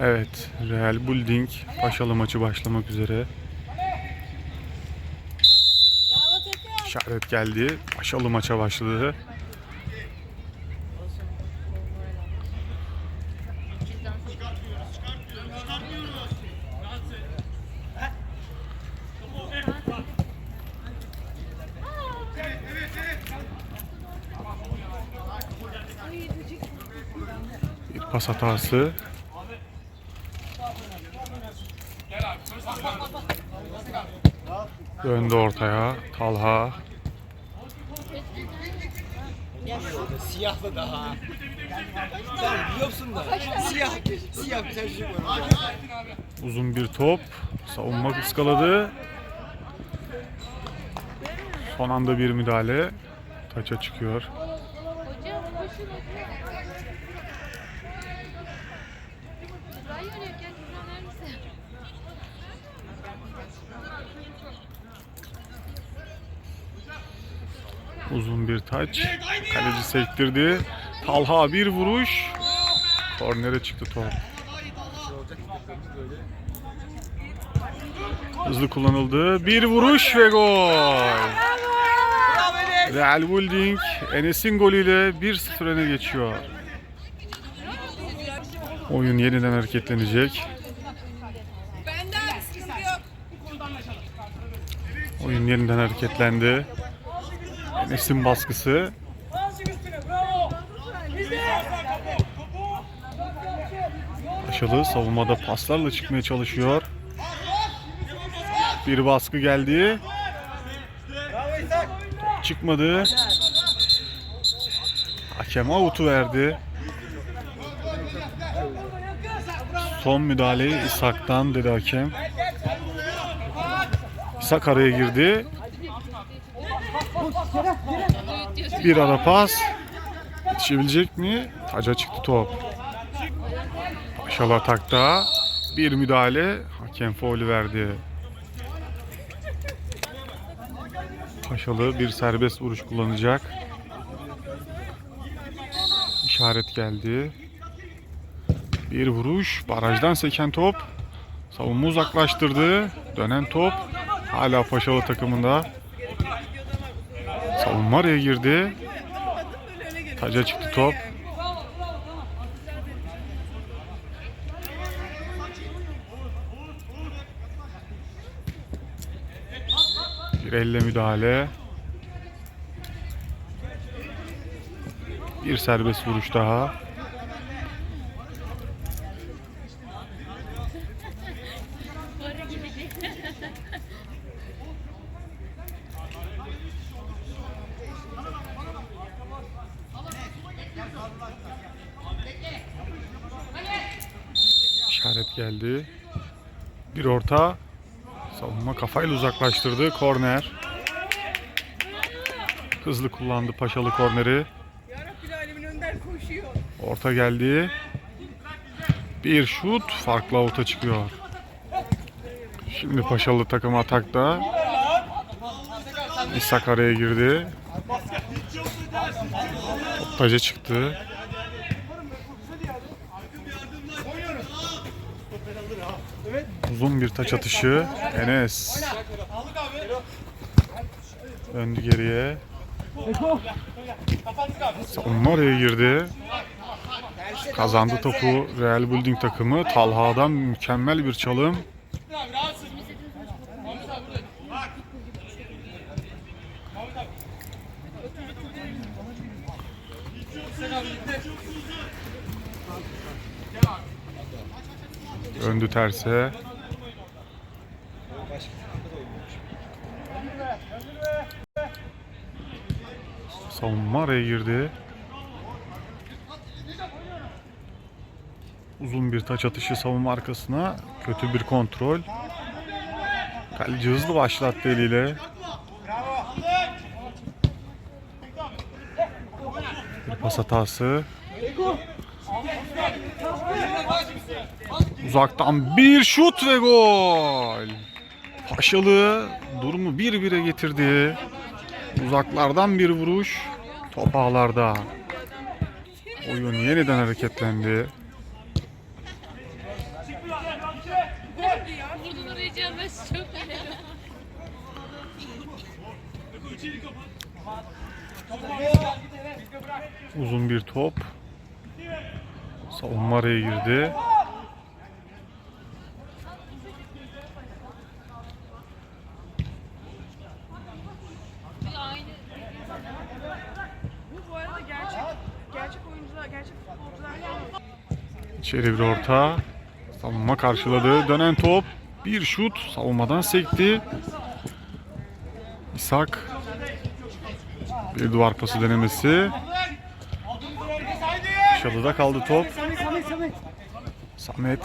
Evet, Real Building Paşalı maçı başlamak üzere. İşaret geldi. Paşalı maça başladı. Bir pas hatası. Döndü ortaya. Talha. Siyahlı daha. Sen biliyorsun da siyah siyah bir tercih var. Uzun bir top. Savunma ıskaladı. Son anda bir müdahale. Taça çıkıyor. Hocam koşun hocam. Hayır ya gel buradan neredesin? Uzun bir taç. Kaleci sektirdi. Talha bir vuruş. Kornere çıktı top. Hızlı kullanıldı. Bir vuruş ve gol. Real Building Enes'in golüyle 1-0 öne geçiyor. Oyun yeniden hareketlenecek. Oyun yeniden hareketlendi. Enes'in baskısı. Paşalı savunmada paslarla çıkmaya çalışıyor. Bir baskı geldi. Çıkmadı. Hakem avutu verdi. Son müdahaleyi İshak'tan dedi hakem. İshak araya girdi. Bir ara pas. Yetişebilecek mi? Taca çıktı top. Paşalı atakta. Bir müdahale. Hakem faulü verdi. Paşalı bir serbest vuruş kullanacak. İşaret geldi. Bir vuruş. Barajdan seken top. Savunma uzaklaştırdı. Dönen top. Hala Paşalı takımında. Savunma araya girdi. Taca çıktı top. Elle müdahale. Bir serbest vuruş daha. İşaret geldi. Bir orta. Savunma kafayla uzaklaştırdı. Korner. Hızlı kullandı Paşalı korneri. Orta geldi. Bir şut farklı avuta çıkıyor. Şimdi Paşalı takım atakta. İshak araya girdi. Top taca çıktı. Uzun bir taç atışı. Enes. Döndü geriye. Savunma araya girdi. Kazandı topu Real Building takımı. Talha'dan mükemmel bir çalım. Döndü terse. Savunma araya girdi. Uzun bir taç atışı savunma arkasına. Kötü bir kontrol. Kaleci hızlı başlattı eliyle. Bir pas hatası. Uzaktan bir şut ve gol. Paşalı durumu 1-1'e getirdi. Uzaklardan bir vuruş. Top ağlarda. Oyun yeniden hareketlendi. Uzun bir top. Savunma araya girdi. İçeri bir orta. Savunma karşıladı. Dönen top. Bir şut. Savunmadan sekti. İshak. Bir duvar pası denemesi. Dışarıda kaldı top. Samet.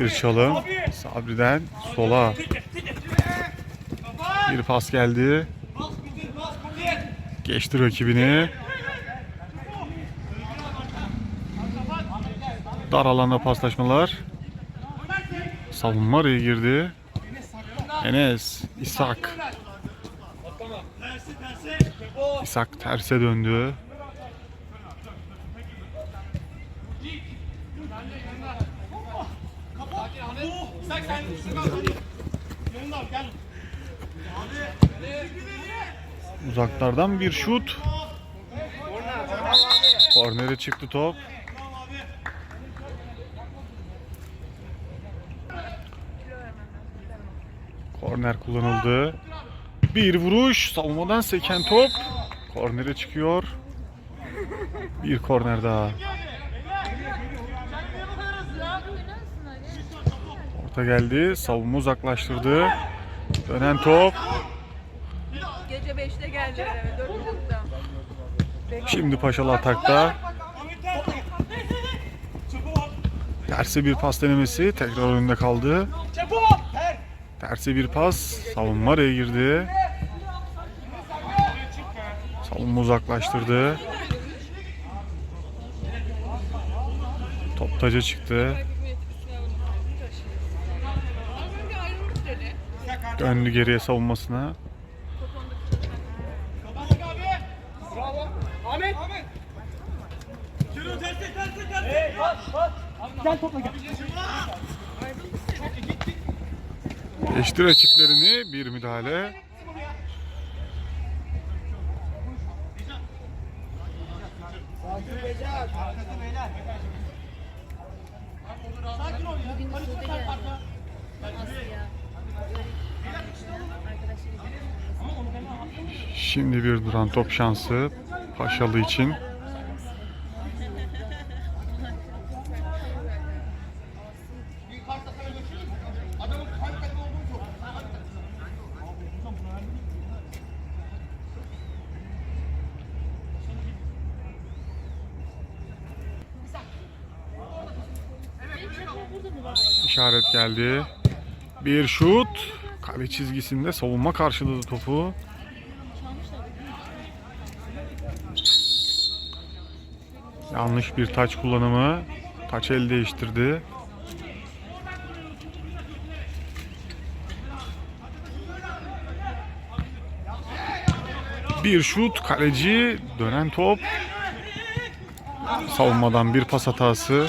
Bir çalım. Sabri'den sola. Bir pas geldi. Geçti rakibini. Dar alanda paslaşmalar. Savunma araya girdi. Enes, İshak. İshak terse döndü. Uzaklardan bir şut. Kornere çıktı top. Korner kullanıldı. Bir vuruş. Savunmadan seken top. Kornere çıkıyor. Bir korner daha. Orta geldi. Savunma uzaklaştırdı. Dönen top. Gece 5'te geldiler eve, 4.30'da. Şimdi Paşalı atakta. Terse bir pas denemesi. Tekrar önünde kaldı. Terse bir pas. Savunma araya girdi. Savunma uzaklaştırdı. Top taca çıktı. Döndü geriye savunmasına. Geçti rakiplerini. Bir müdahale. Şimdi bir duran top şansı Paşalı için. İşaret geldi. Bir şut. Kale çizgisinde savunma karşıladı topu. Yanlış bir taç kullanımı. Taç el değiştirdi. Bir şut, kaleci, dönen top. Savunmadan bir pas hatası.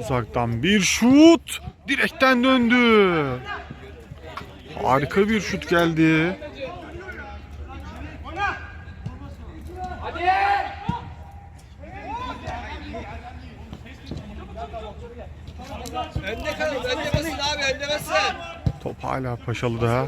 Uzaktan bir şut. Direkten döndü. Harika bir şut geldi. Top hala Paşalı'da.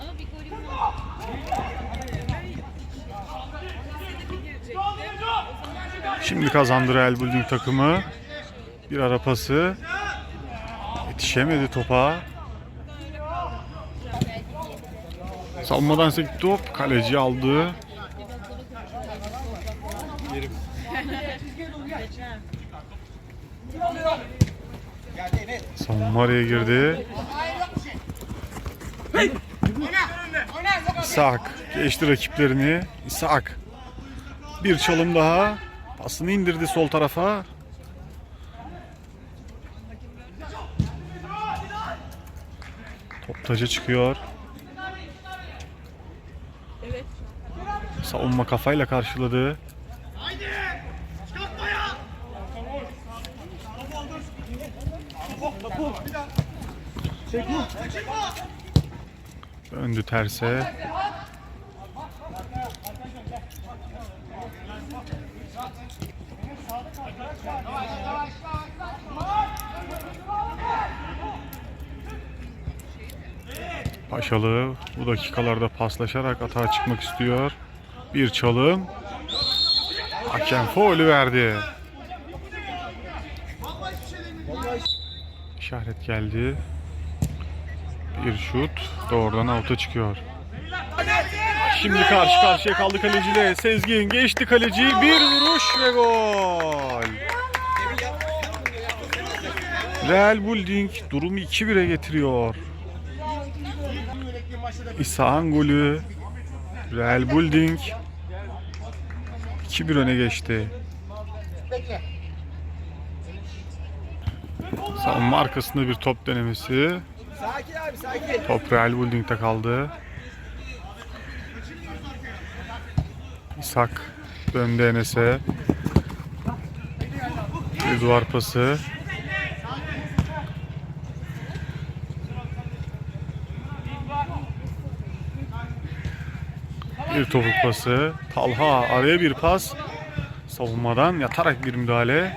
Ama bir golüm var. Şimdi kazandı Real Building takımı. Bir ara pası. Yetişemedi topa. Savunmadan sekti top. Kaleci aldı. Savunma araya girdi. İshak geçti rakiplerini. İshak. Bir çalım daha. Pasını indirdi sol tarafa. Top taca çıkıyor. Savunma kafayla karşıladı. Döndü terse. Paşalı bu dakikalarda paslaşarak atağa çıkmak istiyor. Bir çalım. Hakem faulü verdi. İşaret geldi. Bir şut doğrudan out'a çıkıyor. Şimdi karşı karşıya kaldı kaleciyle. Sezgin geçti kaleci. Bir vuruş ve gol. Real Building durumu 2-1'e getiriyor. İsa'nın golü. Real Building 2-1 öne geçti. Savunma arkasında bir top denemesi. Sakin abi sakin. Top Real Building'de kaldı. İshak döndü Enes'e. Bir duvar pası. Bir topuk pası. Talha araya bir pas. Savunmadan yatarak bir müdahale.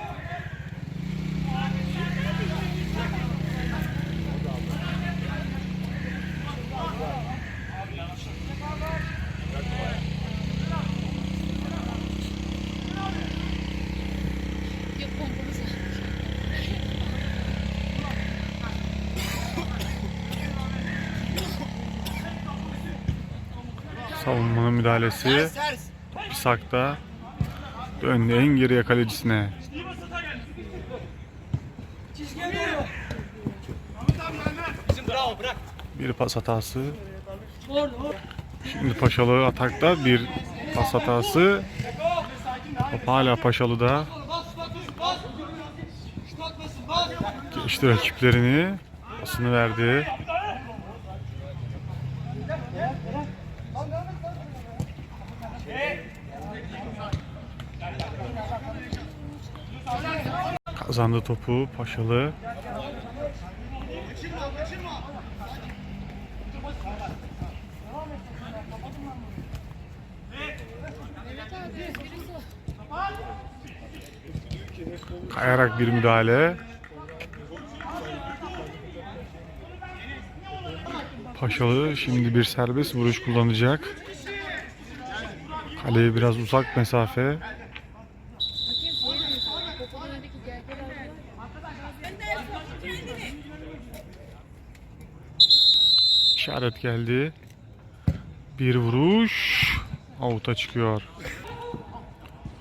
Yok pompamız var. Savunmanın müdahalesi. Pisak'ta döndü en geriye kalecisine. Bir pas hatası. Şimdi Paşalı atakta bir pas hatası. Top hala Paşalı'da. Geçti rakiplerini. Pasını verdi. Kazandı topu Paşalı. Kayarak bir müdahale. Paşalı şimdi bir serbest vuruş kullanacak. Kaleye biraz uzak mesafe. Hakem şey diyor. Popodan öndeki gergeler var. İşaret geldi. Bir vuruş. Out'a çıkıyor.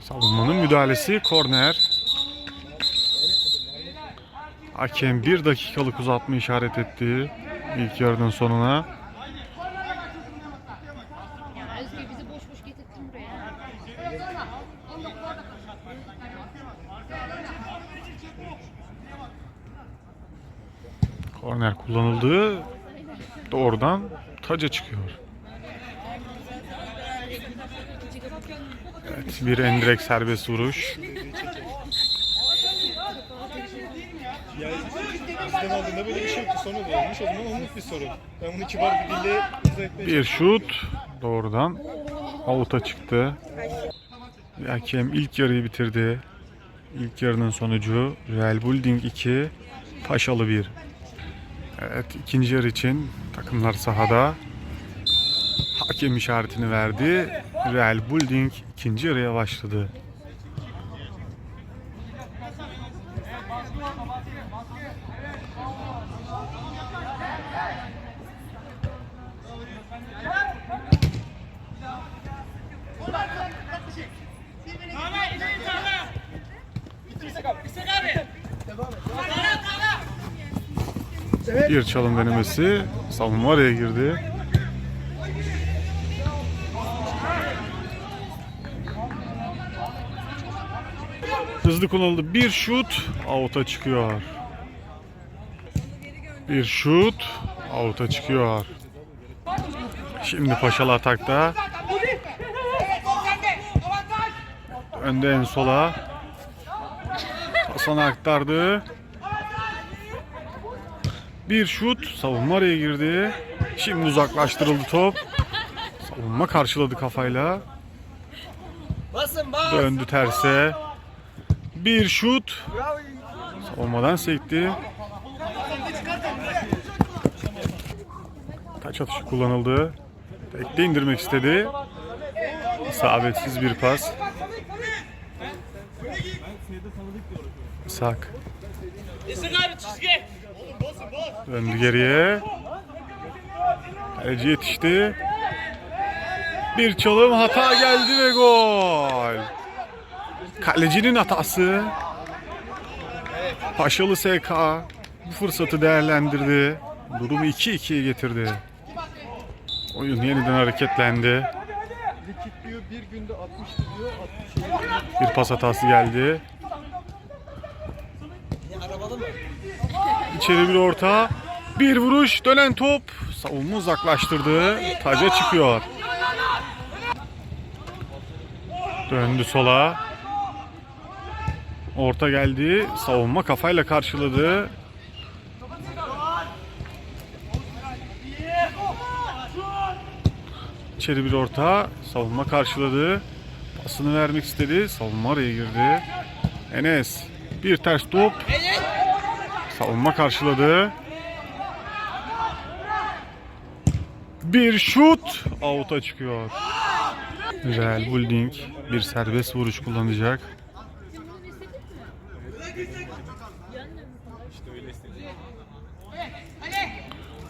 Savunmanın müdahalesi korner. Hakem bir dakikalık uzatma işaret etti. İlk yarının sonuna. Ya Özgür bizi boş boş getirdin buraya. Korner kullanıldı. Doğrudan taca çıkıyor. Evet, bir endirek serbest vuruş. Bizden aldığında böyle bir şey yoktu. Sonra da olmuş. O zaman olmuş bir sorun. Ben bunu kibar dille Bir şut doğrudan out'a çıktı. Hakem ilk yarıyı bitirdi. İlk yarının sonucu Real Building 2, Paşalı 1. Evet ikinci yarı için takımlar sahada. Hakem işaretini verdi. Real Building ikinci yarıya başladı. Denemesi. Savunma araya girdi. Hızlı kullanıldı. Bir şut out'a çıkıyor. Bir şut out'a çıkıyor. Şimdi Paşalı atakta. Önde en sola. Hasan aktardı. Bir şut savunma araya girdi. Şimdi uzaklaştırıldı top. Savunma karşıladı kafayla. Basın bas. Döndü terse. Bir şut savunmadan sekti. Taç atışı kullanıldı. Tekte indirmek istedi. İsabetsiz bir pas. İshak. Döndü geriye. Kaleci yetişti. Bir çalım hata geldi ve gol. Kalecinin hatası. Paşalı SK bu fırsatı değerlendirdi. Durumu 2-2'ye getirdi. Oyun yeniden hareketlendi. Likit diyor bir günde 60'tı diyor. 60 Bir pas hatası geldi. İçeri bir orta. Bir vuruş. Dönen top. Savunma uzaklaştırdı. Taca çıkıyor. Döndü sola. Orta geldi. Savunma kafayla karşıladı. İçeri bir orta. Savunma karşıladı. Pasını vermek istedi. Savunma araya girdi. Enes. Bir ters top. Savunma karşıladı. Bir şut out'a çıkıyor. Real Building bir serbest vuruş kullanacak.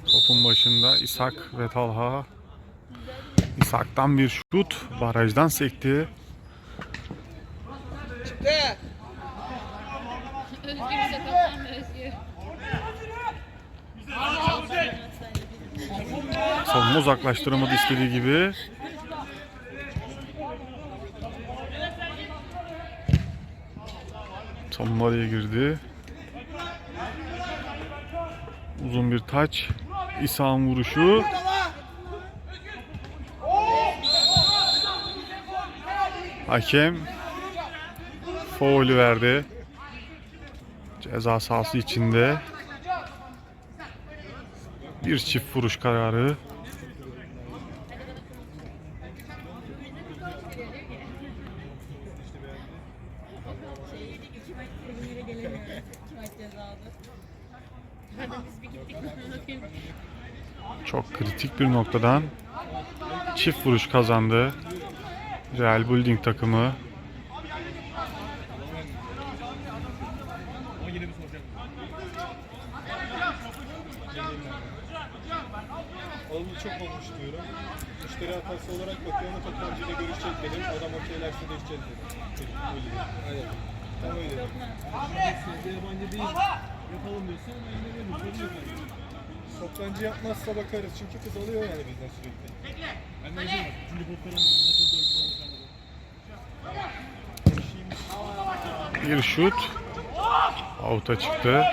Topun başında İshak ve Talha. İshak'tan bir şut barajdan sekti. De. Özgür bize toplam Özgür. Savunma uzaklaştıramadı istediği gibi. Savunma araya girdi. Uzun bir taç. İsa'nın vuruşu. Hakem faulü verdi. Ceza sahası içinde. Bir çift vuruş kararı. Çok kritik bir noktadan çift vuruş kazandı. Real Building takımı. Alımı çok olmuş diyorum. Müşteri hatası olarak bakıyor ama toptancıyla görüşecek dedim. Adam okeylerse değişeceğiz dedim. Dedim, Öyle dedim. Aynen. Tam öyle dedim. Sizde yabancı değil. Yapalım diyorsa ama. Sorun yok yani. Toptancı yapmazsa bakarız çünkü kız alıyor yani bizden sürekli. Ben de yazıyorum. Üçüncü potları almadım. Maç oldu. Bir şut. Out'a çıktı.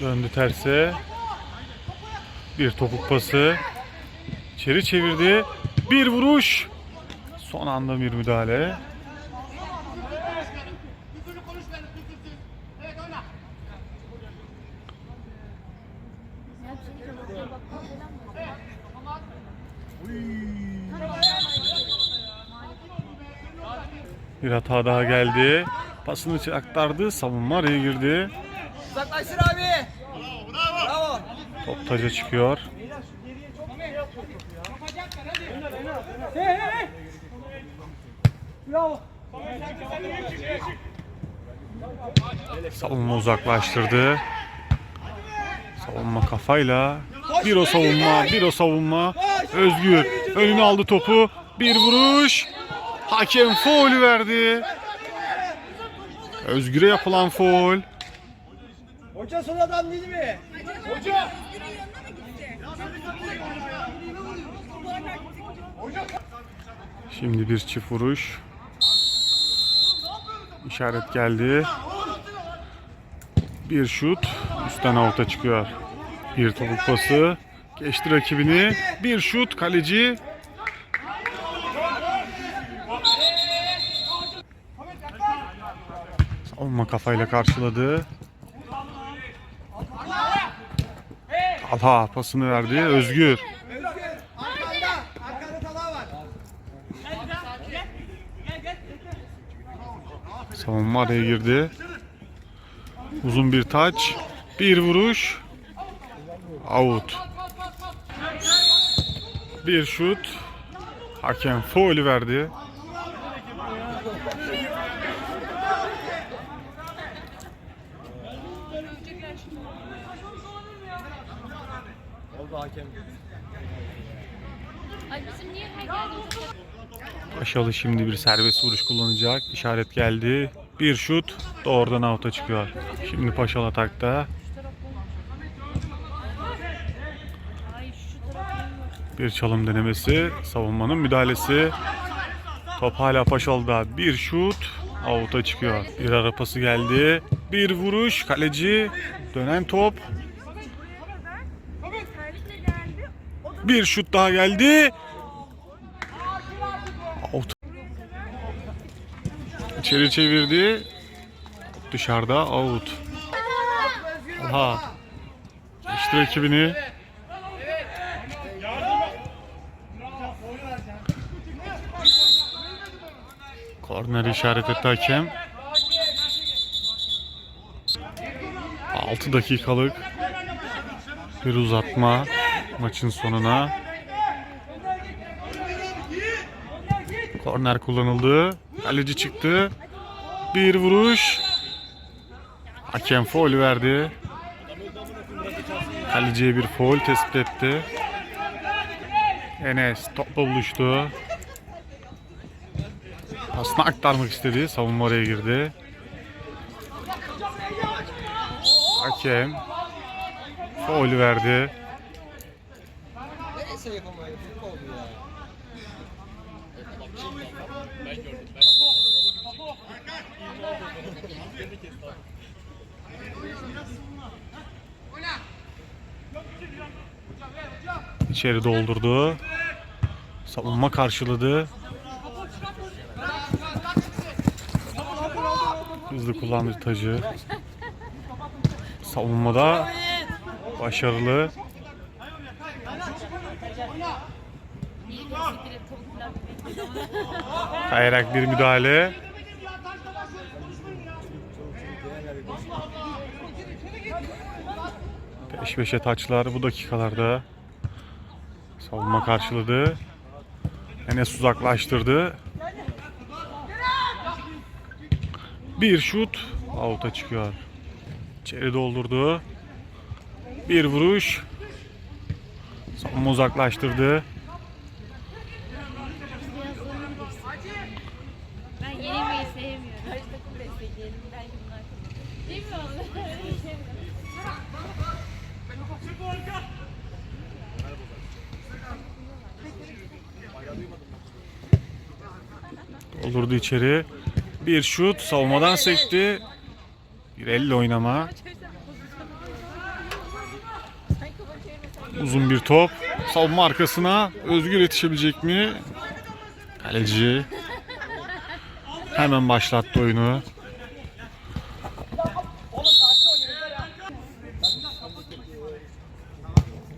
Döndü terse. Bir topuk pası. İçeri çevirdi. Bir vuruş. Son anda bir müdahale. Bir hata daha geldi. Pasını aktardı. Savunma araya girdi. Uzaklaştır abi. Bravo. Top taca çıkıyor. Savunma uzaklaştırdı. Savunma kafayla. Bir o savunma, bir o savunma. Özgür önüne aldı topu. Bir vuruş. Hakem faulü verdi. Özgür'e yapılan faul. Hoca son adam değil mi? Şimdi bir çift vuruş. İşaret geldi. Bir şut. Üstten avuta çıkıyor. Bir topuk pası. Geçti rakibini. Bir şut. Kaleci. Savunma kafayla karşıladı. Talha pasını verdi. Özgür. Savunma araya girdi. Uzun bir taç. Bir vuruş. Out. Bir şut. Hakem faulü verdi. Paşalı şimdi bir serbest vuruş kullanacak. İşaret geldi. Bir şut. Doğrudan out'a çıkıyor. Şimdi Paşalı atakta. Bir çalım denemesi. Savunmanın müdahalesi. Top hala Paşalı'da. Bir şut. Out'a çıkıyor. Bir ara pası geldi. Bir vuruş. Kaleci. Dönen top. Bir şut daha geldi. İçeri çevirdi. Dışarıda out. Aha. Geçti rakibini. Korner işaret etti hakem. 6 dakikalık bir uzatma maçın sonuna. Korner kullanıldı. Kaleci çıktı. Bir vuruş. Hakem foul verdi. Kaleciye bir foul tespit etti. Enes topla buluştu. Pasını aktarmak istedi. Savunma oraya girdi. Hakem faul verdi. Neyse yapamayız. İçeri doldurdu. Savunma karşıladı. Hızlı kullandı tacı. Savunmada başarılı. Kayarak bir müdahale. Peş peşe taçlar bu dakikalarda. Savunma karşıladı. Enes uzaklaştırdı. Bir şut out'a çıkıyor. İçeri doldurdu. Bir vuruş. Savunma uzaklaştırdı. Ben yenilmeyi sevmiyorum. Karşı takım destekleyelim. Belki bunlar Değil mi oğlum? Öyle şey mi? Olurdu içeri. Bir şut savunmadan sekti. Bir elle oynama. Uzun bir top. Savunma arkasına. Özgür yetişebilecek mi? Kaleci. Hemen başlattı oyunu.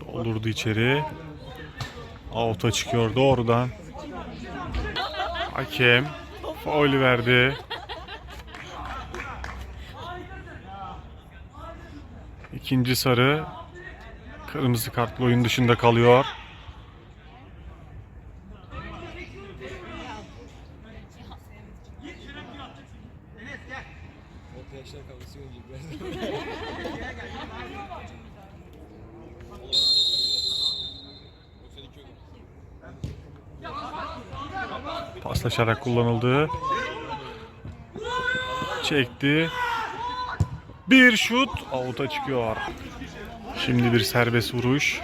Doldurdu içeri. Out'a çıkıyor doğrudan. Hakem faul verdi. İkinci sarı kırmızı kartlı oyun dışında kalıyor. Paslaşarak kullanıldı. Çekti. Bir şut out'a çıkıyor. Şimdi bir serbest vuruş.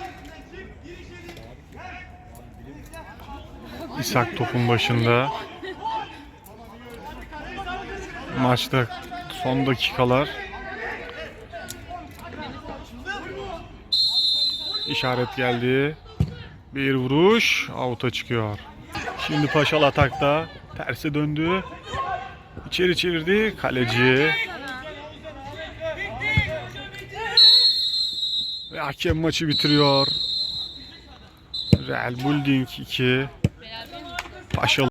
İshak topun başında. Maçta son dakikalar. İşaret geldi. Bir vuruş out'a çıkıyor. Şimdi Paşal atakta. Terse döndü. İçeri çevirdi. Kaleci. Ve hakem maçı bitiriyor. Real Building 2. Paşalı